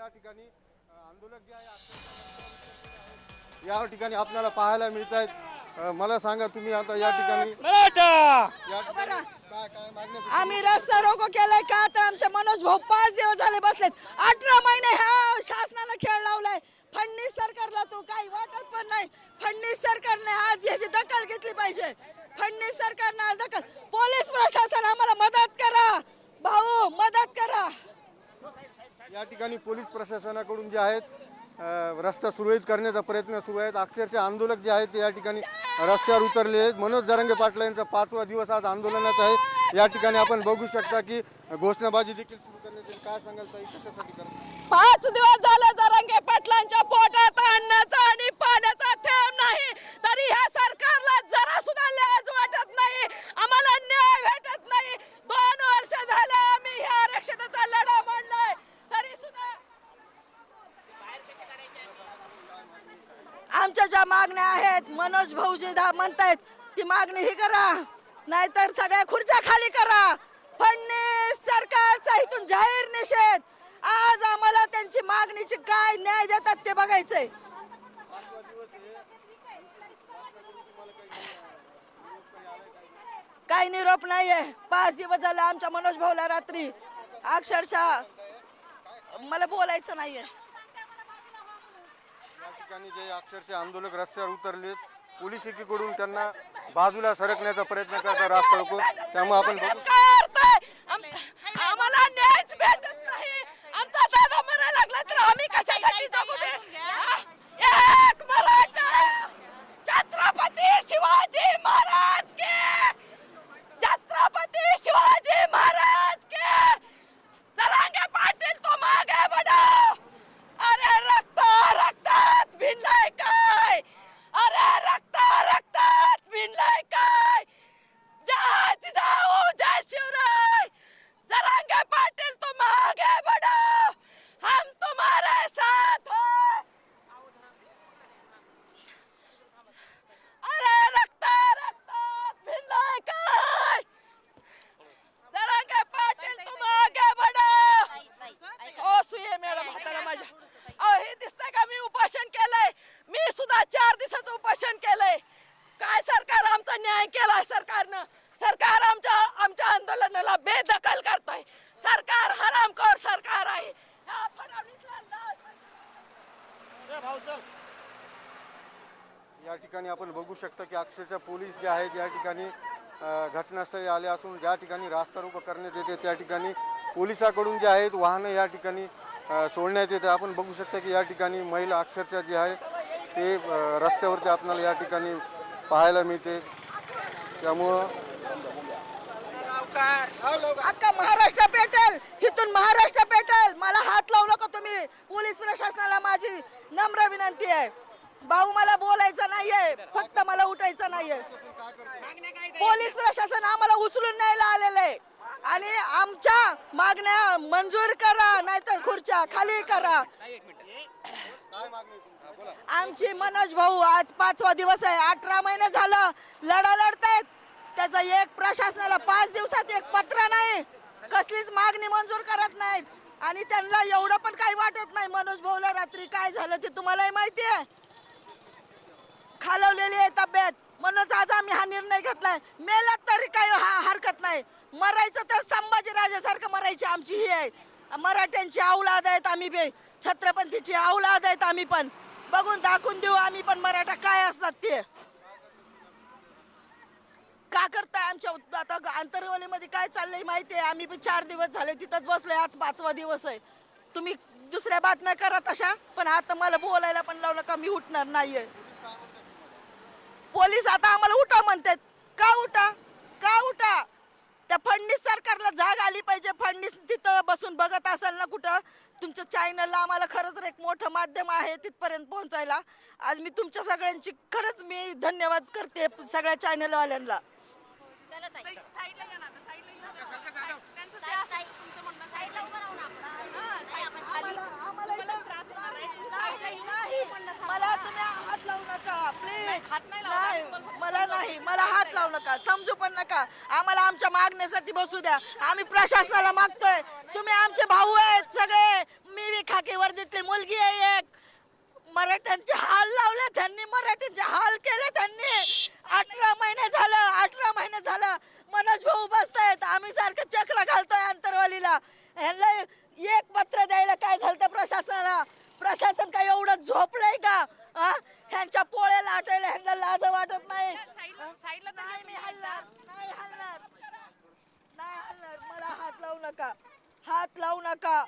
या ठिकाणी आंदोलक जे आहे या ठिकाणी आपल्याला पाहायला मिळत आहेत. मला सांगा तुम्ही आता या ठिकाणी आम्ही रस्ता रोको केलाय का? तर आमचे मनोज भाऊ पाच दिवस झाले बसलेत. अठरा महिने ह्या शासनानं खेळ लावलाय. फडणीस सरकारला तो काही वाटत पण नाही. फडणीस सरकारने आज याची दखल घेतली पाहिजे. फडणीस सरकारने आज दखल पोलीस प्रशासन आम्हाला मदत करा. भाऊ मदत करा. या ठिकाणी पोलीस प्रशासनाकडून जे आहेत रस्ता सुरळीत करण्याचा प्रयत्न सुरू आहेत. अक्षरशः आंदोलक जे आहेत ते या ठिकाणी रस्त्यावर उतरले आहेत. मनोज जरंगे पाटला यांचा पाचवा दिवस आज आंदोलनाचा आहे. या ठिकाणी आपण बघू शकता की घोषणाबाजी देखील सुरू करण्यात काय सांगाल ताई कशासाठी करतात पाच दिवस झालं जरंगे पाटलांच्या पोटात अन्नाचा आणि पाण्याचा थेंब नाही. तरी ह्या सरकारला जरा सुद्धा लाज वाटत नाही. आम्हाला न्याय भेटत नाही दोन वर्ष झाले आम्ही ह्या आरक्षणाचा लढा मांडलाय तरी सुद्धा आमच्या ज्या मागण्या आहेत मनोज भाऊजी दा म्हणतायत ती मागणी ही करा नाहीतर सगळ्या खुर्च्या खाली करा. फडणीस सरकारचा इथून जाहीर निषेध. आज आम्हाला त्यांची मागणीची काय न्याय देतात ते बघायचंय. काही निरोप नाहीये. पाच दिवस झाले आमच्या मनोज भाऊला रात्री. अक्षरशः मला बोलायचं नाहीये. ठिकाणी जे अक्षरशः आंदोलक रस्त्यावर उतरलेत पोलीस एकीकडून त्यांना बाजूला सरकण्याचा प्रयत्न करतात रास्ता रोको त्यामुळे आपण बघू आम्हाला न्यायच भेटत नाही. आमचा दादा मरायला लागला तर आम्ही कशा जगू दे हा? एक मराठा छत्रपती शिवाजी महाराज के छत्रपती शिवाजी महाराज के जरांगे पाटील तो मागे बढ़ो अरे रक्त रक्तात भिनलाय काय अरे रक्त रक्तात भिनलाय काय जय जाओ जय शिवराय जरांगे पाटिल तुम आगे बढ़ो हम तुम्हारे साथ हैं अरे रक्त रक्तात भिनलाय काय जरांगे पाटिल तुम आगे बढ़ो ओ सुये मॅडम हाताला माझ्या अहो हे दिसतंय का मी उपोषण केलंय मी सुद्धा चार दिवसाचं उपोषण केलंय काय सरकार आमचा न्याय केलाय सरकारनं सरकार आमच्या आमच्या आंदोलनाला बेदखल करतोय सरकार हरामखोर सरकार आहे ह्या फडणवीसला लाज या ठिकाणी आपण बघू शकता की अक्षरशः पोलीस जे आहेत या ठिकाणी घटनास्थळी आले असून ज्या ठिकाणी रास्ता रोको करण्यात येते त्या ठिकाणी पोलिसाकडून जे आहेत वाहनं या ठिकाणी सोडण्यात येते. आपण बघू शकता की या ठिकाणी महिला अक्षरशः जे आहे ते रस्त्यावरती आपल्याला या ठिकाणी पाहायला मिळते. त्यामुळं अख्खा महाराष्ट्र पेटेल! इथून महाराष्ट्र पेटेल! मला हात लावू नका तुम्ही. पोलीस प्रशासनाला माझी नम्र विनंती आहे. भाऊ मला बोलायचं नाहीये. फक्त मला उठायचं नाहीये. पोलीस प्रशासन आम्हाला उचलून न्यायला आलेलं आहे. आणि आमच्या मागण्या मंजूर करा नाहीतर खुर्च्या खाली करा. आमची मनोज भाऊ आज पाचवा दिवस आहे. अठरा महिने झालं. लढा लढतायत. त्याचा एक प्रशासनाला पाच दिवसात एक पत्र नाही. कसलीच मागणी मंजूर करत नाहीत. आणि त्यांना एवढं पण काही वाटत नाही. मनोज भाऊला रात्री काय झालं ते तुम्हालाही माहिती आहे. खालवलेली आहे तब्येत. म्हणूनच आज आम्ही हा निर्णय घेतलाय. मेला तरी काही हा हरकत नाही. मरायचं तर संभाजी राजासारखं मरायची आमची ही आहे. मराठ्यांची औलाद आहेत आम्ही बे. छत्रपतीची औलाद आहेत आम्ही पण. बघून दाखवून देऊ आम्ही पण मराठा काय असतात ते. का करताय आमच्या आता आंतरवलीमध्ये काय चाललंय माहिती आहे? आम्ही पण चार दिवस झाले तिथंच बसलोय. आज पाचवा दिवस आहे. तुम्ही दुसऱ्या बातम्या करा तशा. पण आता मला बोलायला पण लावलं का मी उठणार नाहीये. पोलीस आता आम्हाला उठा म्हणतात. का उठा? का उठा? त्या फडणीस सरकारला जाग आली पाहिजे. फडणीस तिथं बसून बघत असेल ना कुठं? तुमच्या चॅनलला आम्हाला खरंच तर एक मोठं माध्यम आहे तिथपर्यंत पोहोचायला. आज मी तुमच्या सगळ्यांची खरंच मी धन्यवाद करते सगळ्या चॅनलवाल्यांना त्यांचं जे असेल तुमचं म्हणणं, साईडला उभं राहू मला तुम्ही हात लावू नका. प्लीज. हात नाही मला नाही मला हात लावू नका. समजू पण नका. आम्हाला आमच्या मागण्यासाठी बसू द्या. आम्ही प्रशासनाला मागतोय. तुम्ही आमचे भाऊ आहेत सगळे. मी बी खाकी वर्दीतली मुलगी आहे एक मराठ्यांचे हाल लावले त्यांनी मराठ्यांचे हाल केले त्यांनी. अठरा महिने झालं अठरा महिने झालं. मनोज भाऊ बसतायत आम्ही सारखं चक्र घालतोय अंतरवालीला. ह्यांना एक पत्र द्यायला काय झालं प्रशासनाला? प्रशासन काय एवढं झोपलंय का? हा? ह्यांच्या पोळ्याला आटायला ह्यांना लाज वाटत नाही. मी हलणार. नाही हलणार. नाही हलणार. मला हात लावू नका. हात लावू नका.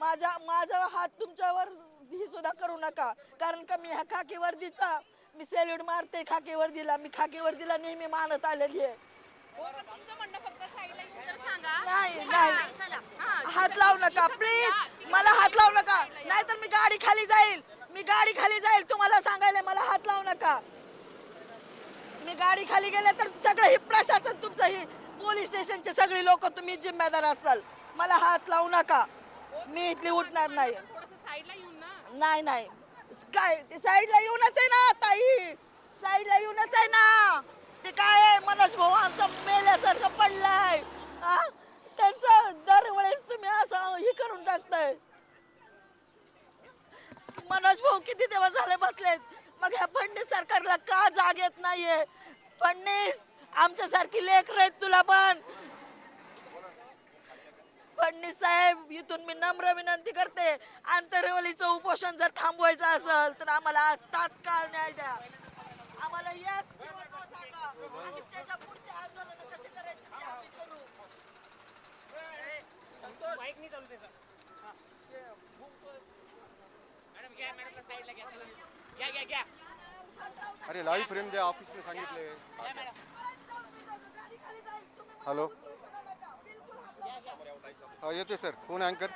माझ्या माझा हात तुमच्यावर ही सुद्धा करू नका. कारण का मी ह्या खाकी वर्दीचा मी सॅल्यूट मारते खाकी वर्दीला मी खाकी वर्दीला नेहमी मानत आलेली आहे. पण तुमचं म्हणणं फक्त साईडला येऊन तर सांगा. नाही नाही. हा, हात लावू नका प्लीज मला हात लावू नका. नाहीतर मी गाडी खाली जाईल. मी गाडी खाली जाईल. तुम्हाला सांगायला मला हात लावू नका. मी गाडी खाली गेले तर सगळं ही प्रशासन तुमचं ही पोलीस स्टेशनचे सगळी लोक तुम्ही जिम्मेदार असाल. मला हात लावू नका. मी इथली उठणार नाही. थोडंसं साईडला येऊन ना. नाही नाही. काय ते साईडला येऊनच आहे ना ताई साईडला येऊनच आहे ना ते काय आहे मनोज भाऊ आमचा मेल्यासारखं पडलाय हा? त्यांचं दरवेळेस तुम्ही असं हे करून टाकताय मनोज दिवस झाले बसलेत. मग ह्या फडणीस सरकारला का जाग येत नाहीये? फडणीस आमच्यासारखी लेख आहेत तुला पण. फडणीस साहेब इथून मी नम्र विनंती करते आंतरवलीचं उपोषण जर थांबवायचं असेल तर आम्हाला आज तात्काळ न्याय द्या. आम्हाला यस किंवा नो सांगा आणि त्याच्या पुढचे आंदोलन कसे करायचे ते आम्ही करू. अरे लाईव्ह फ्रेम द्या ऑफिसने सांगितले. हॅलो येते सर कोण अँकर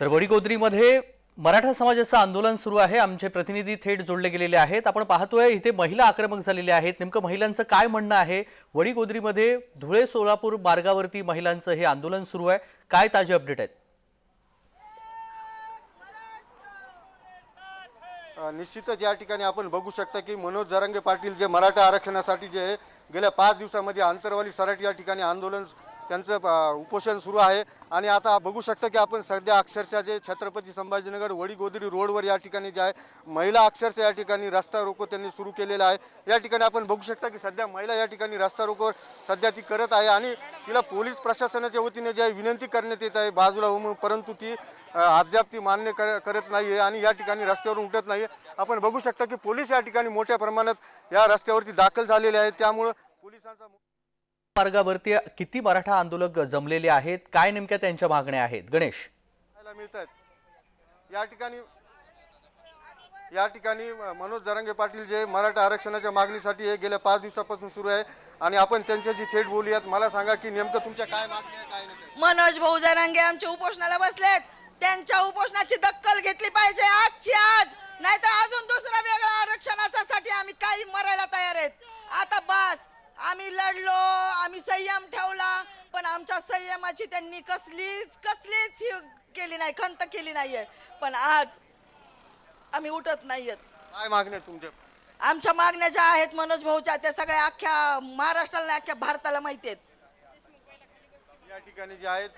तर वडीगोद्रीमध्ये मराठा समाजाचं आंदोलन सुरू आहे. आमचे प्रतिनिधी थेट जोडले गेलेले आहेत. आपण पाहतोय इथे महिला आक्रमक झालेल्या आहेत. नेमकं महिलांचं काय म्हणणं आहे? वडीगोद्रीमध्ये धुळे सोलापूर मार्गावरती महिलांचं हे आंदोलन सुरू आहे. काय ताजे अपडेट आहेत? निश्चितच या ठिकाणी आपण बघू शकता की मनोज जरांगे पाटील जे मराठा आरक्षणासाठी जे गेल्या पाच दिवसामध्ये आंतरवाली सराटी या ठिकाणी आंदोलन त्यांचं उपोषण सुरू आहे. आणि आता बघू शकता की आपण सध्या अक्षरशः जे छत्रपती संभाजीनगर वडीगोदरी रोडवर या ठिकाणी जे आहे महिला अक्षरशः या ठिकाणी रस्ता रोको त्यांनी सुरू केलेला आहे. या ठिकाणी आपण बघू शकता की सध्या महिला या ठिकाणी रस्ता रोकोवर सध्या ती करत आहे आणि तिला पोलीस प्रशासनाच्या वतीने जे आहे विनंती करण्यात येत आहे बाजूला होऊन परंतु ती अद्याप ती मान्य कर करत नाही आहे आणि या ठिकाणी रस्त्यावरून उठत नाही आपण बघू शकता की पोलीस या ठिकाणी मोठ्या प्रमाणात या रस्त्यावरती दाखल झालेले आहेत. त्यामुळं पोलिसांचा मार्गावरती किती मराठा आंदोलक जमलेले आहेत? काय नेमक्या त्यांच्या मागण्या आहेत? गणेश. पाहायला मिळत आहेत या ठिकाणी या ठिकाणी मनोज जरांगे पाटील जे मराठा आरक्षणाच्या मागणीसाठी हे गेल्या पाच दिवसापासून सुरू आहे आणि आपण त्यांच्याशी थेट बोलूयात. मला सांगा की नेमकं तुमच्या काय मागण्या आहे, काय नाही मनोज भाऊ जरांगे आमच्या उपोषणाला बसलेत. त्यांच्या उपोषणाची दक्कल घेतली पाहिजे आजची आज. नाहीतर अजून दुसरा वेगळा आरक्षणाचा साठी आम्ही काही मरायला तयार आहेत. आता बस. आम्ही लढलो आम्ही संयम ठेवला पण आमच्या संयमाची त्यांनी कसलीच कसलीच ही केली नाही खंत केली नाहीये. पण आज आम्ही उठत नाहीयेत. काय मागण्या आहेत तुमच्या? आमच्या मागण्या ज्या आहेत मनोज भाऊच्या त्या सगळ्या अख्ख्या महाराष्ट्राला नाही, अख्ख्या भारताला माहिती आहेत. या ठिकाणी जे आहेत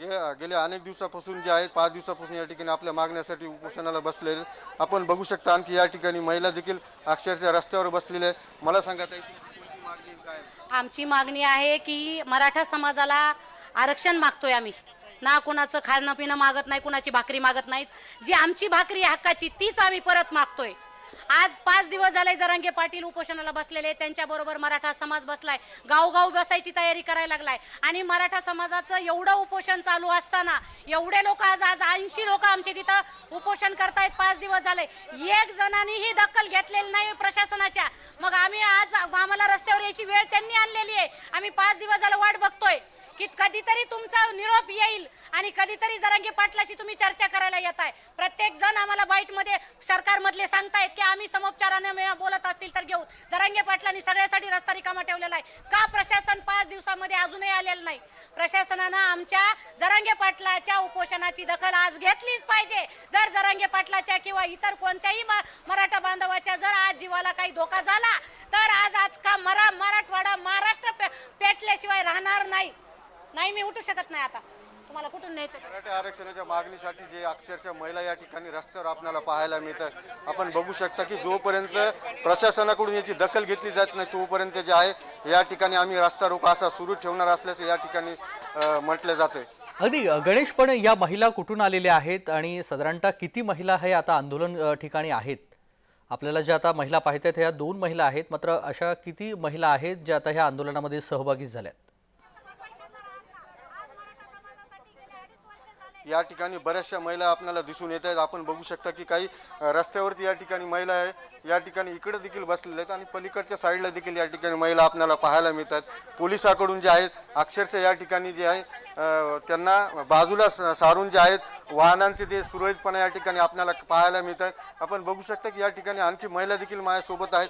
गे गेल्या अनेक दिवसापासून जे आहेत पाच दिवसापासून या ठिकाणी आपल्या मागण्यासाठी उपोषणाला बसलेले आपण बघू शकता आणखी या ठिकाणी महिला देखील अक्षरशः रस्त्यावर बसलेल्या आहेत. मला सांगा ताई, तुमची आमची मागणी आहे की मराठा समाजाला आरक्षण मागतोय आम्ही. ना कुणाचं खाणं पिणं मागत नाही कुणाची भाकरी मागत नाहीत. जी आमची भाकरी हक्काची तीच आम्ही परत मागतोय. आज पाच दिवस झाले जरांगे पाटील उपोषणाला बसलेले त्यांच्याबरोबर मराठा समाज बसलाय गावगाव बसायची तयारी करायला लागलाय. आणि मराठा समाजाचं एवढं उपोषण चालू असताना एवढे लोक आज आज ऐंशी लोक आमचे तिथं उपोषण करतायत पाच दिवस झाले. एक जणांनीही दखल घेतलेली नाही प्रशासनाच्या. मग आम्ही आज आम्हाला रस्त्यावर यायची वेळ त्यांनी आणलेली आहे. आम्ही पाच दिवस झालं वाट बघतोय. की कधीतरी तुमचा निरोप येईल आणि कधीतरी जरांगे पाटलाशी तुम्ही चर्चा करायला येत आहे प्रत्येक जण आम्हाला बाईटमध्ये सरकारमधले सांगतायत की आम्ही समोपचाराने बोलत असतील तर घेऊ. जरांगे पाटलांनी सगळ्यासाठी रस्ता रिकामा ठेवलेला आहे. का प्रशासन पाच दिवसामध्ये अजूनही आलेलं नाही? प्रशासनानं आमच्या जरांगे पाटलाच्या उपोषणाची दखल आज घेतलीच पाहिजे. जर जरांगे पाटलाच्या किंवा इतर कोणत्याही मराठा बांधवाच्या जर आज जीवाला काही धोका झाला तर आज आज का मरा मराठवाडा महाराष्ट्र पे- पेटल्याशिवाय राहणार नाही. नाही मी उठू शकत नाही आता. तुम्हाला कुठून न्यायचं? मराठा आरक्षणाच्या मागणीसाठी जे अक्षरशः महिला या ठिकाणी रस्त्यावर आपल्याला पाहायला मिळतं. आपण बघू शकता की जोपर्यंत प्रशासनाकडून याची दखल घेतली जात नाही तोपर्यंत जे आहे या ठिकाणी आम्ही रस्ता रोको असा सुरू ठेवणार असल्याचं या ठिकाणी म्हटलं जातंय. अगदी गणेश पण या महिला कुठून आलेल्या आहेत आणि साधारणतः किती महिला हे आता आंदोलन ठिकाणी आहेत? आपल्याला ज्या आता महिला पाहत आहेत ह्या दोन महिला आहेत मात्र अशा किती महिला आहेत ज्या आता ह्या आंदोलनामध्ये सहभागी झाल्यात? या ठिकाणी बऱ्याचशा महिला आपल्याला दिसून येत आहेत. आपण बघू शकता की काही रस्त्यावरती या ठिकाणी महिला आहे. या ठिकाणी इकडे देखील बसलेल्या आहेत आणि पलीकडच्या साईडला देखील या ठिकाणी महिला आपल्याला पाहायला मिळतात पोलिसाकडून जे आहेत अक्षरशः या ठिकाणी जे आहे त्यांना बाजूला स- सारून जे आहेत वाहनांचे ते सुरळीतपणे या ठिकाणी आपल्याला पाहायला मिळतात आपण बघू शकता की या ठिकाणी आणखी महिला देखील माझ्यासोबत आहेत.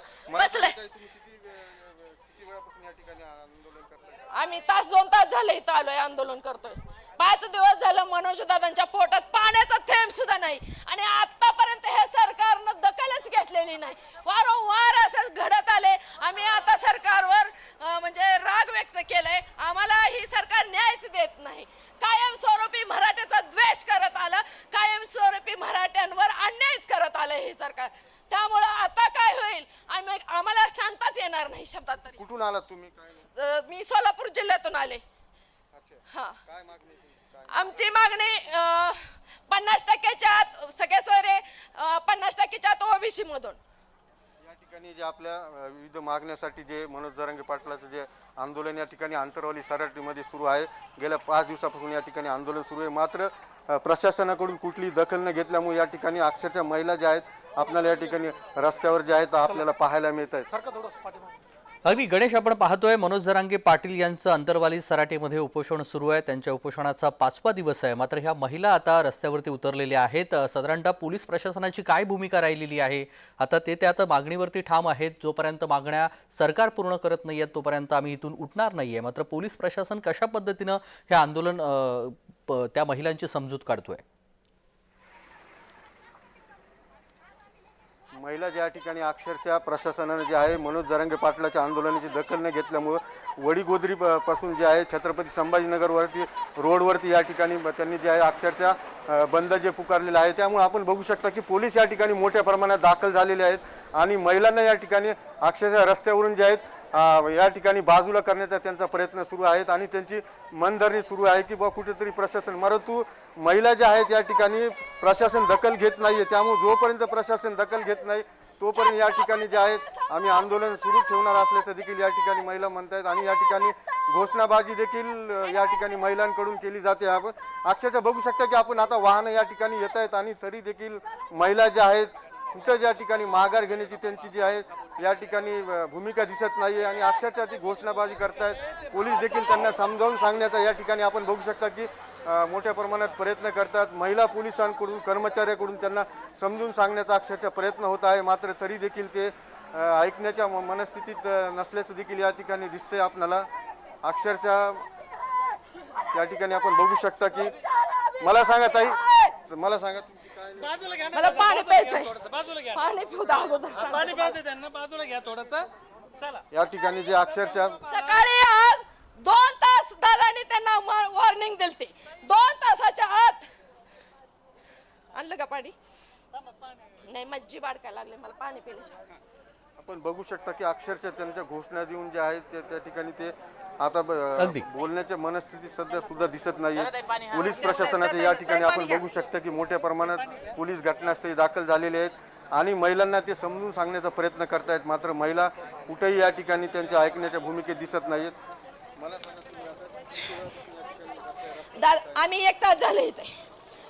आम्ही तास दोन तास झाले इथं आलोय आंदोलन करतोय. पाच दिवस झालं मनोज दादांच्या पोटात पाण्याचा थेंब सुद्धा नाही. आणि आतापर्यंत हे सरकारनं दखलच घेतलेली नाही. वारंवार असं घडत आले. आम्ही आता सरकारवर म्हणजे राग व्यक्त केलाय. आम्हाला ही सरकार न्यायच देत नाही. कायमस्वरूपी मराठ्याचा द्वेष करत आलं. कायमस्वरूपी मराठ्यांवर अन्यायच करत आलं हे सरकार. त्यामुळं आता काय होईल? आम्ही आम्हाला सांगताच येणार नाही शब्दात तरी. कुठून आलात तुम्ही? काय मी सोलापूर जिल्ह्यातून आले. अच्छा. हा. काय मागणी आमची मागणी पन्नास टक्क्याच्या आत सगळे सोयरे पन्नास टक्क्याच्या आत ओबीसी मधून. या ठिकाणी जे आपल्या विविध मागण्यासाठी जे मनोज जरांगे पाटलाचं जे आंदोलन या ठिकाणी आंतरवाली सराटीमध्ये सुरू आहे. गेल्या पाच दिवसापासून या ठिकाणी आंदोलन सुरू आहे. मात्र प्रशासनाकडून कुठली दखल न घेतल्यामुळे या ठिकाणी अक्षरशः महिला ज्या आहेत आपल्याला या ठिकाणी रस्त्यावर जे आहेत आपल्याला पाहायला मिळत आहेत. अगदी गणेश आपण पाहतोय मनोज जरांगे पाटील यांचं अंतरवाली सराटीमध्ये उपोषण सुरू आहे. त्यांच्या उपोषणाचा पाचवा दिवस आहे. मात्र ह्या महिला आता रस्त्यावरती उतरलेल्या आहेत. साधारणतः पोलीस प्रशासनाची काय भूमिका राहिलेली आहे? आता ते त्या आता मागणीवरती ठाम आहेत. जोपर्यंत मागण्या सरकार पूर्ण करत नाही आहेत तोपर्यंत आम्ही इथून उठणार नाहीये. मात्र पोलीस प्रशासन कशा पद्धतीनं हे आंदोलन प- त्या महिलांची समजूत काढतोय? महिला ज्या ठिकाणी अक्षरशः प्रशासनानं जे आहे मनोज जरांगे पाटलाच्या आंदोलनाची दखल न घेतल्यामुळं वडीगोदरी पासून जे आहे छत्रपती संभाजीनगरवरती रोडवरती या ठिकाणी त्यांनी जे आहे अक्षरशः बंद जे पुकारलेलं आहे त्यामुळे आपण बघू शकता की पोलीस या ठिकाणी मोठ्या प्रमाणात दाखल झालेले आहेत. आणि महिलांना या ठिकाणी अक्षरशः रस्त्यावरून जे आहेत या ठिकाणी बाजूला करण्याचा त्यांचा प्रयत्न सुरू आहेत आणि त्यांची मनधरणी सुरू आहे की बा कुठेतरी प्रशासन. परंतु महिला ज्या आहेत या ठिकाणी प्रशासन दखल घेत नाहीये. त्यामुळे जोपर्यंत प्रशासन दखल घेत नाही तोपर्यंत या ठिकाणी जे आहेत आम्ही आंदोलन सुरू ठेवणार असल्याचं देखील या ठिकाणी महिला म्हणतायत. आणि या ठिकाणी घोषणाबाजी देखील या ठिकाणी महिलांकडून केली जाते. आपण अक्षरशः बघू शकता की आपण आता वाहनं या ठिकाणी येत आहेत आणि तरी देखील महिला ज्या आहेत कुठं ज्या ठिकाणी माघार घेण्याची त्यांची जी आहे या ठिकाणी भूमिका दिसत नाहीये आणि अक्षरशः ती घोषणाबाजी करतायत. पोलीस देखील त्यांना समजावून सांगण्याचा या ठिकाणी आपण बघू शकता की मोठ्या प्रमाणात प्रयत्न करतात. महिला पोलिसांकडून कर्मचाऱ्याकडून त्यांना समजून सांगण्याचा अक्षरशः प्रयत्न होत आहे. मात्र तरी देखील ते ऐकण्याच्या म- मनस्थितीत नसल्याचं देखील या ठिकाणी दिसतंय आपल्याला. अक्षरशः या ठिकाणी आपण बघू शकता की मला सांगा ताई मला सांगा मला पाणी प्यायचंय. बाजूला घ्या. पाणी पिऊ अगोदर. पाणी प्यायचं त्यांना. बाजूला घ्या थोडस. चला. या ठिकाणी जे अक्षरशः सकाळी आज दोन तास दादानी त्यांना वॉर्निंग दिलती. दोन तासाच्या आत आणलं का पाणी? नाही मज्जी बाडकायला लागले. मला पाणी पिले आपण बघू शकता की अक्षरशः त्यांच्या घोषणा देऊन जे आहेत ते त्या ठिकाणी ते आता अगदी. बोलण्याच्या मनस्थिती सध्या सुद्धा दिसत नाहीये. पोलीस प्रशासनाच्या या ठिकाणी आपण बघू शकता की मोठ्या प्रमाणात पोलीस घटनास्थळी दाखल झालेले आहेत आणि महिलांना ते समजून सांगण्याचा प्रयत्न करतायत. मात्र महिला कुठेही या ठिकाणी त्यांच्या ऐकण्याच्या भूमिकेत दिसत नाहीत मला सांगा तुम्ही आता दा- आम्ही एक तास झाले इथे.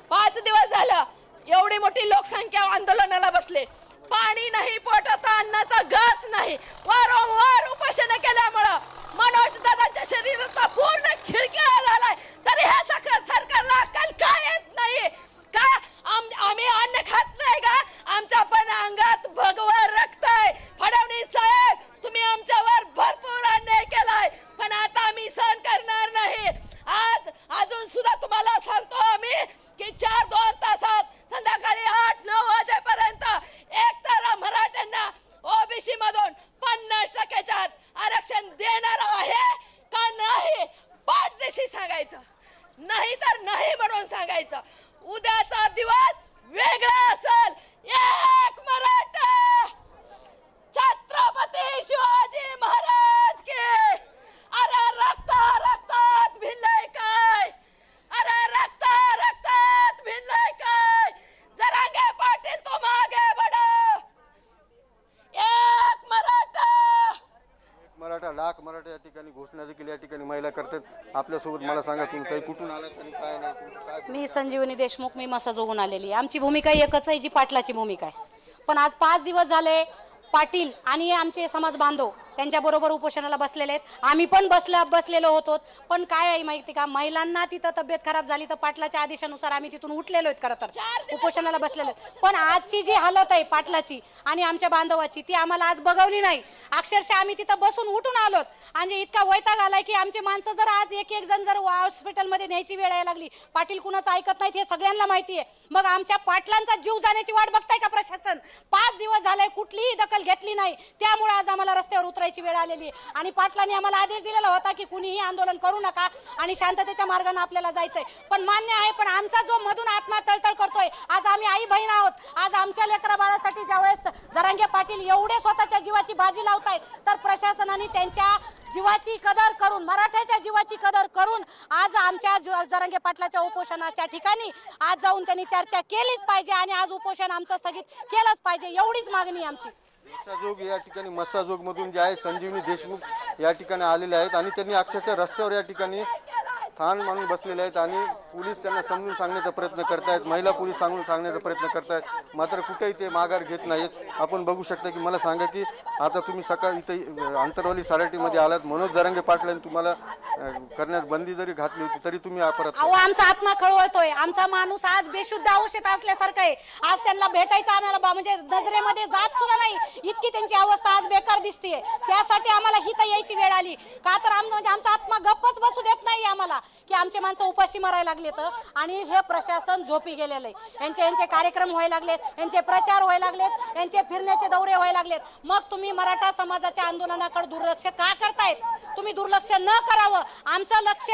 पाच दिवस झालं. एवढी मोठी लोकसंख्या आंदोलनाला बसले. पाणी नाही पोटात अन्नाचा घास नाही. वारंवार उपोषण केल्यामुळं मनोज दादाच्या शरीराचा पूर्ण खिळखिळा झालाय. तरी ह्या सरकारला अक्कल का येत नाही? का आम्ही अन्न खात नाही का? आमच्या पण अंगात भगवान रक्त करून सांगायचं. उद्याचा दिवस वेगळा असेल. या लाख मराठा या ठिकाणी घोषणा देखील या ठिकाणी महिला करतात. आपल्यासोबत मला सांगा तुम्ही काही कुठून आलात आणि काय नाही तुमचं काय मी संजीवनी देशमुख मी मसा जोगून आलेली आहे. आमची भूमिका एकच आहे जी पाटलाची भूमिका आहे. पण आज पाच दिवस झाले पाटील आणि आमचे समाज बांधव त्यांच्याबरोबर उपोषणाला बसलेले आहेत. आम्ही पण बसला बसलेलो होतो. पण काय आहे माहिती का? महिलांना तिथं तब्येत खराब झाली तर पाटलाच्या आदेशानुसार आम्ही तिथून उठलेलो आहेत खरं तर. उपोषणाला बसलेलो. पण आजची जी हालत आहे पाटलाची आणि आमच्या बांधवाची ती आम्हाला आज बघवली नाही. अक्षरशः आम्ही तिथं बसून उठून आलोत आणि इतका वैताग आलाय की आमचे माणसं जर आज एक एक जण जर हॉस्पिटलमध्ये न्यायची वेळ यायला लागली. पाटील कुणाचं ऐकत नाहीत हे सगळ्यांना माहिती आहे. मग आमच्या पाटलांचा जीव जाण्याची वाट बघताय का प्रशासन? पाच दिवस झालाय कुठलीही दखल घेतली नाही. त्यामुळे आज आम्हाला रस्त्यावर उतरायची वेळ आलेली आहे. आणि पाटलांनी आम्हाला आदेश दिलेला होता की कुणीही आंदोलन करू नका आणि शांततेच्या मार्गाने आपल्याला जायचंय. पण मान्य आहे पण आमचा जो मधून आत्मा तळतळ करतोय आज आम्ही आई बहीण आहोत. आज आमच्या लेकरा बाळासाठी ज्यावेळेस जरांगे पाटील एवढे स्वतःच्या जीवाची बाजी लावतायत तर प्रशासनाने त्यांच्या जीवाची कदर करून मराठ्याच्या जीवाची कदर करून आज आमच्या ज- जरांगे पाटलाच्या उपोषणाच्या ठिकाणी आज जाऊन त्यांनी चर्चा केलीच पाहिजे आणि आज उपोषण आमचं स्थगित केलंच पाहिजे एवढीच मागणी आमची. मत्साजोग या ठिकाणी मत्साजोग मधून जे आहे संजीवनी देशमुख या ठिकाणी आलेले आहेत आणि त्यांनी अक्षरशः रस्त्यावर या ठिकाणी ठाण मानून बसलेले आहेत आणि पोलीस त्यांना समजून सांगण्याचा प्रयत्न करतायत महिला पोलीस सांगून सांगण्याचा प्रयत्न करतायत. मात्र कुठेही ते माघार घेत नाहीत. आपण बघू शकता की मला सांगा की आता तुम्ही सकाळ इथे अंतरवाली साराटीमध्ये आलात. मनोज जरांगे पाटलांनी तुम्हाला करण्यास बंदी जरी घातली होती तरी तुम्ही परत अहो आमचा आत्मा खळवळतोय. आमचा माणूस आज बेशुद्ध औषध असल्यासारखं आहे. आज त्यांना भेटायचं आम्हाला बा- म्हणजे नजरेमध्ये जात सुद्धा नाही. इतकी त्यांची अवस्था आज बेकार दिसते त्यासाठी आम्हाला हिथं यायची वेळ आली. का तर आम म्हणजे आमचा आत्मा गप्पच बसू देत नाही आम्हाला. की आमचे माणसं उपाशी मारायला लागले. तर आणि हे प्रशासन झोपी गेलेलं आहे. यांचे यांचे कार्यक्रम व्हायला लागलेत यांचे प्रचार व्हायला लागलेत यांचे फिरण्याचे दौरे व्हायला लागलेत. मग तुम्ही मराठा समाजाच्या आंदोलनाकडे दुर्लक्ष का करतायत? तुम्ही दुर्लक्ष न करावं. आमचं लक्ष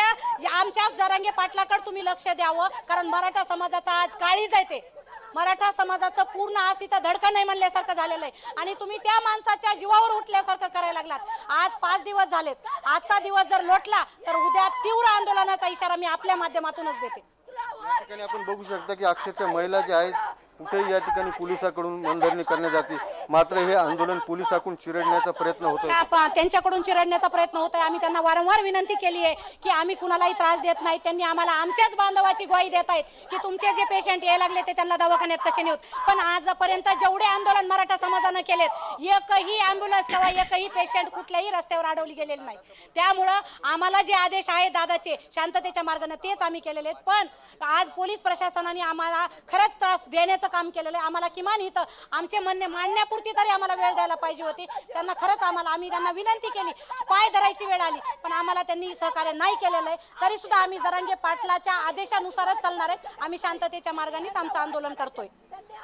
आमच्या जरांगे पाटलाकडे तुम्ही लक्ष द्यावं. कारण मराठा समाजाचा आज काळीच आहे ते. मराठा समाजाचं पूर्ण आज तिथं धडका नाही म्हणल्यासारखं झालेलं आहे. आणि तुम्ही त्या माणसाच्या जीवावर उठल्यासारखं करायला लागलात. आज पाच दिवस झालेत. आजचा दिवस जर लोटला तर उद्या तीव्र आंदोलनाचा इशारा मी आपल्या माध्यमातूनच देते. या ठिकाणी आपण बघू शकता की अक्षरशः महिला ज्या आहेत कुठेही या ठिकाणी पोलिसाकडून मनधरणी करण्यात जाते मात्र हे आंदोलन पोलिसाकडून चिरडण्याचा प्रयत्न होतो त्यांच्याकडून चिरडण्याचा प्रयत्न होतोय? आहे आम्ही त्यांना वारंवार विनंती केली आहे की आम्ही कुणालाही त्रास देत नाही. त्यांनी आम्हाला आमच्याच बांधवाची ग्वाही देत आहेत की तुमचे जे पेशंट यायला लागले ते त्यांना दवाखान्यात कसे नेऊत? पण आजपर्यंत जेवढे आंदोलन मराठा समाजानं केलेत एकही अँब्युलन्स किंवा एकही पेशंट कुठल्याही रस्त्यावर अडवली गेलेली नाही. त्यामुळं आम्हाला जे आदेश आहेत दादाचे शांततेच्या मार्गाने तेच आम्ही केलेले आहेत. पण आज पोलीस प्रशासनाने आम्हाला खरंच त्रास देण्याचं काम केलेलं आहे. आम्हाला किमान इथं आमचे म्हणणे तात्पुरती तरी आम्हाला वेळ द्यायला पाहिजे होती. त्यांना खरंच आम्हाला आम्ही त्यांना विनंती केली. पाय धरायची वेळ आली. पण आम्हाला त्यांनी सहकार्य नाही केलेलं आहे. तरी सुद्धा आम्ही जरांगे पाटलाच्या आदेशानुसारच चालणार आहेत. आम्ही शांततेच्या मार्गानेच आमचं आंदोलन करतोय.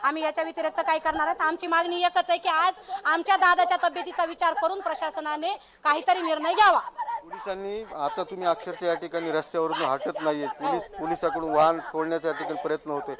आम्ही याच्या व्यतिरिक्त काय करणार आहेत? आमची मागणी एकच आहे की आज आमच्या दादाच्या तब्येतीचा विचार करून प्रशासनाने काहीतरी निर्णय घ्यावा. पोलिसांनी आता तुम्ही अक्षरशः या ठिकाणी रस्त्यावरून हटत नाहीये. पोलीस पोलिसाकडून वाहन सोडण्याचा या ठिकाणी प्रयत्न होतोय.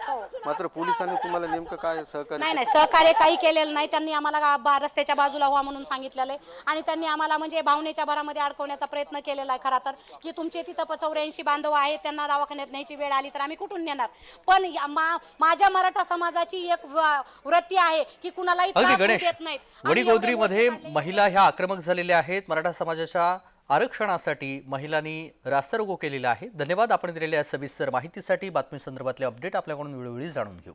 मात्र पोलिसांनी तुम्हाला नेमकं काय सहकार्य नाही नाही सहकार्य काही केलेलं नाही. त्यांनी आम्हाला गा- बा- रस्त्याच्या बाजूला व्हा म्हणून सांगितलेलं आहे. आणि त्यांनी आम्हाला म्हणजे भावनेच्या भरामध्ये अडकवण्याचा प्रयत्न केलेला आहे खरा तर की तुमचे तिथं चौऱ्याऐंशी बांधव आहेत त्यांना दवाखान्यात न्यायची वेळ आली तर आम्ही कुठून नेणार? पण या- मा- माझ्या मराठा समाजाची एक व- वृत्ती आहे की कुणालाही अगदी त्रास होऊ गणेश देत नाहीत. एवढे वडीगोद्रीमध्ये महिला ह्या आक्रमक झालेल्या आहेत. मराठा समाजाच्या आरक्षणासाठी महिलांनी रास्तारोको केलेला आहे. धन्यवाद आपण दिलेल्या सविस्तर माहितीसाठी. बातमी संदर्भातले अपडेट आपल्याकडून वेळोवेळी जाणून घेऊ.